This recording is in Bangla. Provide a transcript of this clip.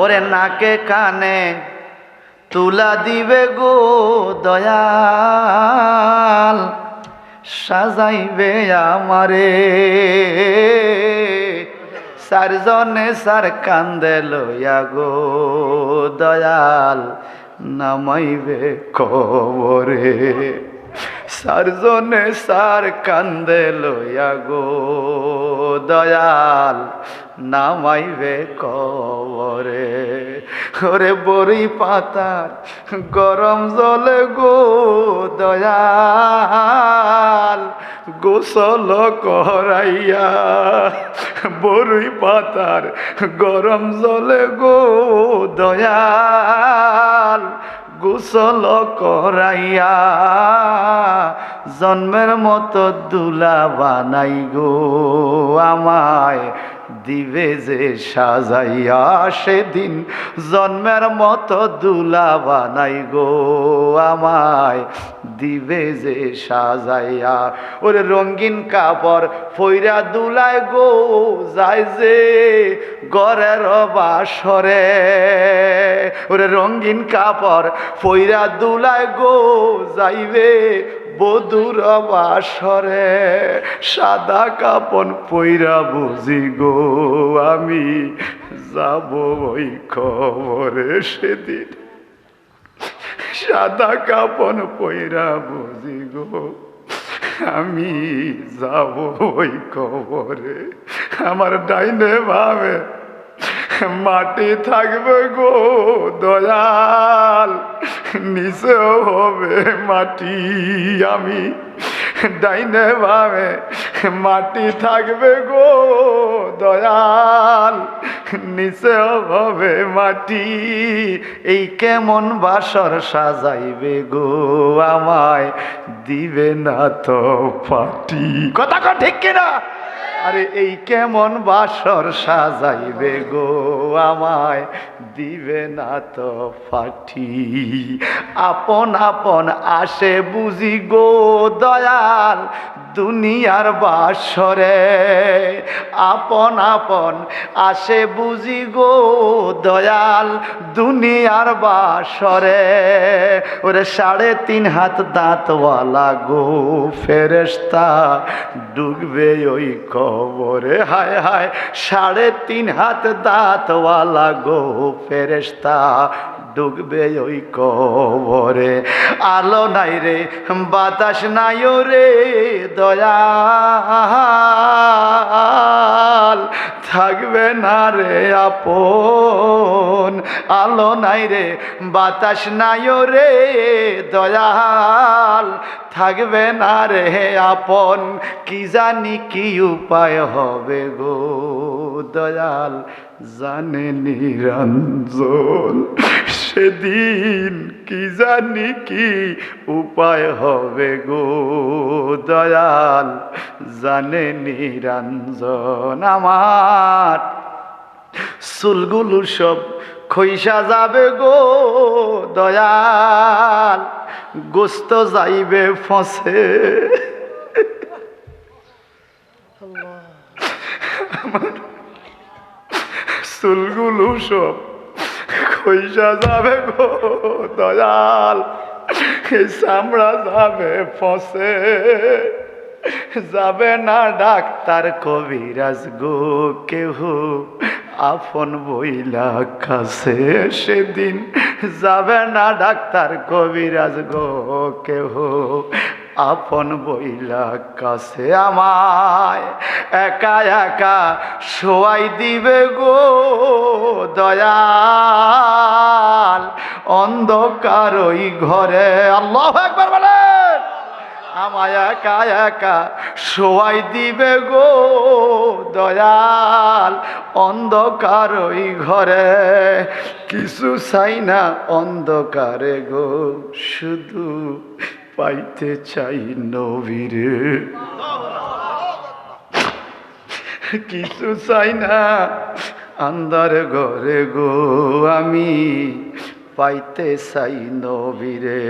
ওরে নাকে কানে তুলা দিবে গো দয়াল, সাজাইবে আমারে। চারজনে সার কান্দে লইয়া গো দয়াল, নামাইবে কবরে। সারজনে সার কান্দে লইয়া গো দয়াল, নামাইবে কবরে। ওরে বড়ি পাতার গরম জলে গো দয়াল, গোসল করাইয়া বড়ি পাতার গরম জলে গো দয়াল। গোসল করাইয়া জন্মের মতো দুলা বানাই গো আমায়। দিবে যে সাজাইয়া সেদিন জন্মের মতো দুলা বানাই গো আমায়। দিবে যে সাজাইয়া, ওরে রঙিন কাপড় ফইরা দুলায় গো যায় যে গরের বাসরে। ওরে রঙিন কাপড় ফইরা দুলায় গো যাইবে বধুর বাসরে সাদা কাপন পইরা বুঝি গো, আমি যাব ওই খবরে সেদিন। সাদা কাপন পইরা বুঝি গো, আমি যাব ওই কবরে আমার ডাইনে ভাবে মাটি থাকবে গো দয়াল। নিচেও হবে মাটি, আমি ডাইনে ভাবে মাটি থাকবে গো দয়াল। নিচেও হবে মাটি, এই কেমন বাসর সাজাইবে গো আমায়, দিবে না তো পাটি। কথা ঠিক কিনা? আরে এই কেমন বাসর সাজাইবে গো আমায়? দিবে না তো ফাটি। আপন আপন আসে বুঝি গো দয়াল দুনিয়ার বাসরে। আপন আপন আসে বুঝি গো দয়াল দুনিয়ার বাসরে। ওরে সাড়ে তিন হাত দাঁতওয়ালা গো ফেরেস্তা ডুববে ওই কবরে হায় হায় সাড়ে তিন হাত দাঁতওয়ালা গো ফেরেস্তা ডুববে ওই কবরে। আলো নাই রে, বাতাস নাই রে দয়াল। থাকবে না রে আপন। আলো নাই রে, বাতাস নাই রে দয়াল। থাকবে না রে আপন, কি জানি কি উপায় হবে গো, দয়াল। জানে নিরঞ্জন। সেদিন কি জানি কি উপায় হবে গো দয়াল? জানে নিরঞ্জন আমার। চুলগুলো সব খৈসা যাবে গো দয়াল। গোস্ত যাইবে ফসে। চুলগুলো সব খৈসা যাবে গো দয়াল চামড়া যাবে ফসে। যাবে না ডাক্তার কবিরাজ গো কেহ, আপন বইলা কাছে। সেদিন যাবে না ডাক্তার কবিরাজ গো কেহ, আপন বইলা কাছে আমায়। একা একা শোয়াই দিবে গো দয়াল। অন্ধকার ওই ঘরে। আল্লাহ একবার বলেন। আমায় একা একা শোয়াই দিবে গো দয়াল। অন্ধকার ওই ঘরে। কিছু চাই না অন্ধকারে গো, শুধু পাইতে চাই নবীরে। কিছু চাই না আন্দার ঘরে গো আমি। পাইতে চাই নবীরে।